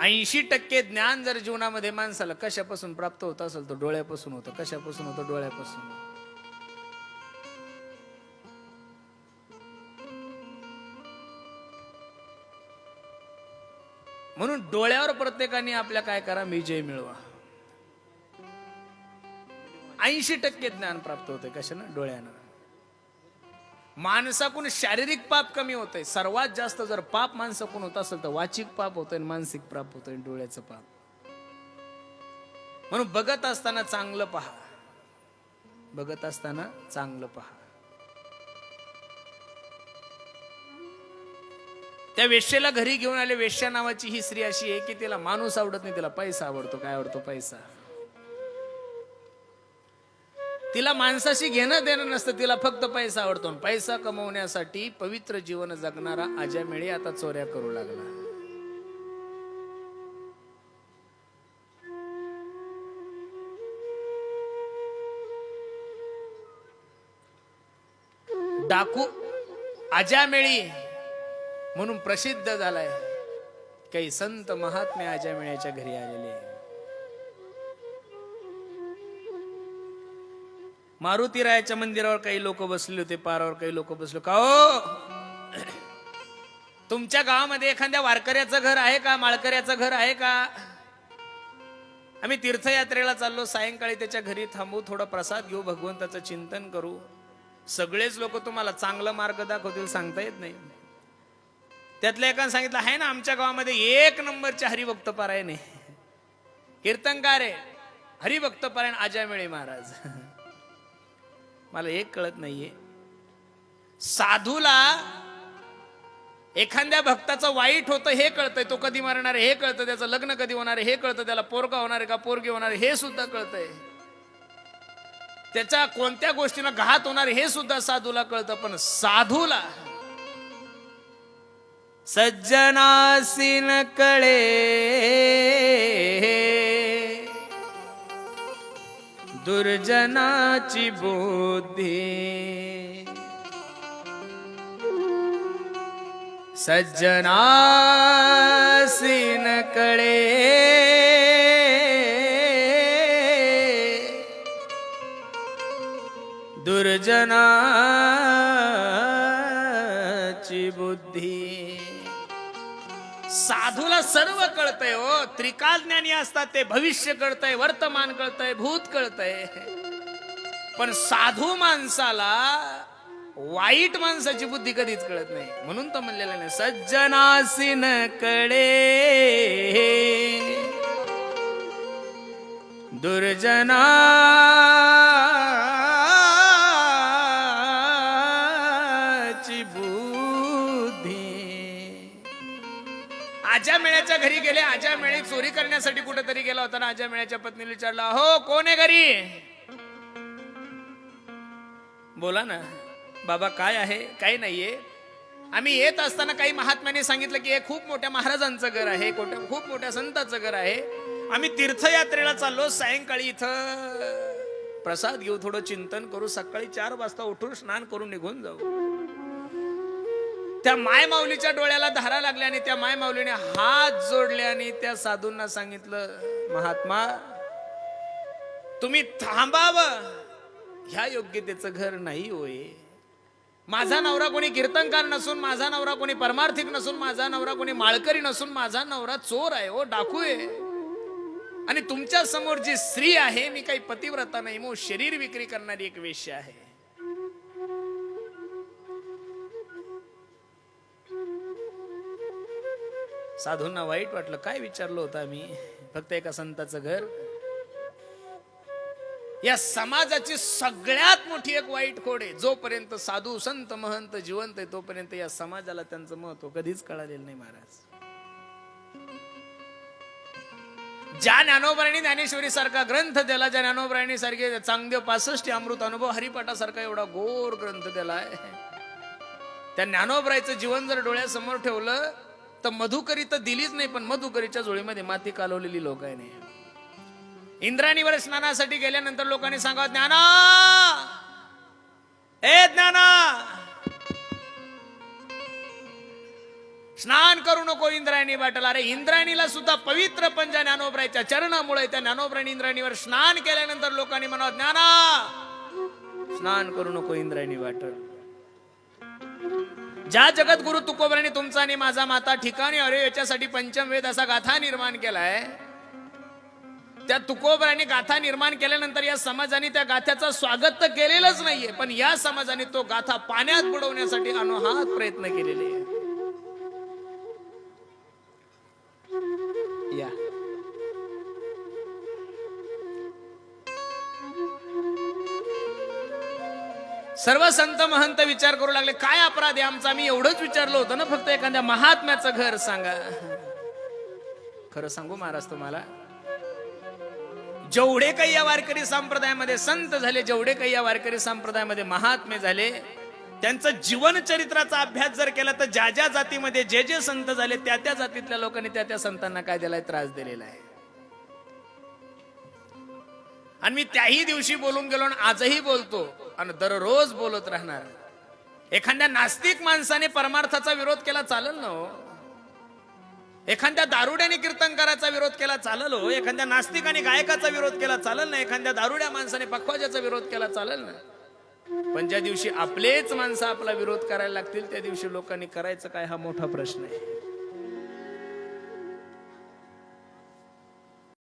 ऐंशी टक्के ज्ञान जर जीवनामध्ये माणसाला कशापासून प्राप्त होत असेल तर डोळ्यापासून होतं. कशापासून होतं? डोळ्यापासून. म्हणून डोळ्यावर प्रत्येकाने आपल्या काय करा? विजय मिळवा. ऐंशी टक्के ज्ञान प्राप्त होते कशानं? डोळ्यानं. माणसाकडून शारीरिक पाप कमी होतंय. सर्वात जास्त जर पाप माणसाकडून होत असेल तर वाचिक पाप होतंय मानसिक पाप होतंय आणि डोळ्याचं पाप. म्हणून बघत असताना चांगलं पहा. बघत असताना चांगलं पहा. त्या वेश्येला घरी घेऊन आले वेश्या नावाची ही स्त्री अशी आहे की तिला माणूस आवडत नाही तिला पैसा आवडतो. काय आवडतो? पैसा. तिला माणसाशी घेणं देणं नसतं तिला फक्त पैसा आवडतो. पैसा कमवण्यासाठी पवित्र जीवन जगणारा अजामेळी आता चोऱ्या करू लागला. डाकू अजामेळी म्हणून प्रसिद्ध झालाय. काही संत महात्मे अजामेळ्याच्या घरी आलेले मारुतीरायाच्या मंदिरावर काही लोक बसले होते पारावर काही लोक बसले. का हो? तुमच्या गावामध्ये एखाद्या वारकऱ्याचं घर आहे का? माळकऱ्याचं घर आहे का? आम्ही तीर्थयात्रेला चाललो सायंकाळी त्याच्या घरी थांबू थोडा प्रसाद घेऊ भगवंताचं चिंतन करू. सगळेच लोक तुम्हाला चांगला मार्ग दाखवतील सांगता येत नाही. त्यातल्या एकानं सांगितलं आहे ना आमच्या गावामध्ये एक नंबरचे हरिभक्त पारायण आहे. कीर्तनकार आहे. हरिभक्त पारायण आजामेळे महाराज. मला एक कळत नाहीये. साधूला एखाद्या भक्ताचं वाईट होतं हे कळतंय तो कधी मरणार आहे हे कळतं त्याचं लग्न कधी होणार आहे हे कळतं त्याला पोरगा होणार आहे का पोरगी होणार हे सुद्धा कळतंय. त्याच्या कोणत्या गोष्टीला घात होणार हे सुद्धा साधूला कळतं पण साधूला सज्जनासीन कळे. दुर्जनाची बुद्धी. सज्जनासीन कळे दुर्जनाची बुद्धी. साधूला सर्व कळतंय हो. त्रिकाल ज्ञानी असतात ते भविष्य कळतंय वर्तमान कळतंय भूत कळतंय. पण साधू माणसाला वाईट माणसाची बुद्धी कधीच कळत नाही. म्हणून तर म्हणलेला नाही सज्जनासीन कडे. दुर्जना घरी गेले आजा मेळी चोरी करण्यासाठी कुठेतरी गेला होता ना आजा मेळ्याच्या पत्नीने विचारला हो कोण आहे घरी? बोला ना बाबा काय आहे काही नाहीये. आम्ही येत असताना काही महात्म्याने सांगितलं की हे खूप मोठ्या महाराजांचं घर आहे खूप मोठ्या संतांचं घर आहे. आम्ही तीर्थयात्रेला चाललो सायंकाळी इथं. प्रसाद घेऊ थोडं चिंतन करू सकाळी चार वाजता उठून स्नान करून निघून जाऊ. त्या माय माऊलीच्या डोळ्याला धारा लागल्या आणि त्या माय माऊलीने हात जोडले आणि त्या साधूंना सांगितलं महात्मा तुम्ही थांबावं. ह्या योग्यतेचं घर नाही होय. माझा नवरा कोणी कीर्तनकार नसून माझा नवरा कोणी परमार्थिक नसून माझा नवरा कोणी माळकरी नसून माझा नवरा चोर आहे हो, ओ डाकू आहे आणि तुमच्यासमोर जी स्त्री आहे मी काही पतिव्रता नाही मग शरीर विक्री करणारी एक वेश्या आहे. साधूंना वाईट वाटलं काय विचारलं होतं आम्ही? फक्त एका संताचं घर. या समाजाची सगळ्यात मोठी एक वाईट खोड आहे. जोपर्यंत साधू संत महंत जिवंत आहे तोपर्यंत या समाजाला त्यांचं महत्त्व कधीच कळालेलं नाही महाराज. ज्या ज्ञानोबराणी ज्ञानेश्वरी सारखा ग्रंथ दिला ज्या ज्ञानोबराणी सारखे चांगदेव पासष्टी अमृत अनुभव हरिपाठासारखा एवढा गोर ग्रंथ दिलाय. त्या ज्ञानोबरायचं जीवन जर डोळ्यासमोर ठेवलं तर मधुकरी तर दिलीच नाही पण मधुकरीच्या जोळीमध्ये माती कालवलेली लोक आहे नाही इंद्राणीवर स्नानासाठी गेल्यानंतर लोकांनी सांगावं ज्ञाना! ए ज्ञाना! स्नान करू नको इंद्रायणी वाटेल अरे इंद्रायणीला सुद्धा पवित्र पंजा ज्ञानोबरायच्या चरणामुळे त्या ज्ञानोबराणी इंद्रायणीवर स्नान केल्यानंतर लोकांनी म्हणावं ज्ञाना! स्नान करू नको इंद्रायणी वाटल ज्या जगद्गुरु तुकोबराने तुमचा आणि माझा माता ठिकाणी अरे याच्यासाठी पंचम वेद असा गाथा निर्माण केलाय. त्या तुकोबराने गाथा निर्माण केल्यानंतर या समाजाने त्या गाथ्याचं स्वागत तर केलेलंच नाहीये पण या समाजाने तो गाथा पाण्यात बुडवण्यासाठी अनोहात प्रयत्न केलेले आहे सर्व संत महंत विचार करू लागले काय अपराध आहे आमचा? मी एवढंच विचारलं होतं ना फक्त एखाद्या महात्म्याचं घर सांगा. खरं सांगू महाराज तुम्हाला जेवढे काही या वारकरी संप्रदायामध्ये संत झाले जेवढे काही या वारकरी संप्रदायामध्ये महात्मे झाले त्यांचं जीवन चरित्राचा अभ्यास जर केला तर ज्या ज्या जातीमध्ये जे जे संत झाले त्या त्या जातीतल्या लोकांनी त्या त्या संतांना काय दिलाय त्रास दिलेला आहे. आणि मी त्याही दिवशी बोलून गेलो आणि आजही बोलतो आणि दररोज बोलत राहणार. एखाद्या नास्तिक माणसाने परमार्थाचा विरोध केला चालेल ना हो? एखाद्या दारुड्याने कीर्तन करायचा विरोध केला चालेल हो? एखाद्या नास्तिकाने गायकाचा विरोध केला चालेल ना? एखाद्या दारुड्या माणसाने पखवाजाचा विरोध केला चालेल ना? पण ज्या दिवशी आपलेच माणसं आपला विरोध करायला लागतील त्या दिवशी लोकांनी करायचं काय हा मोठा प्रश्न आहे.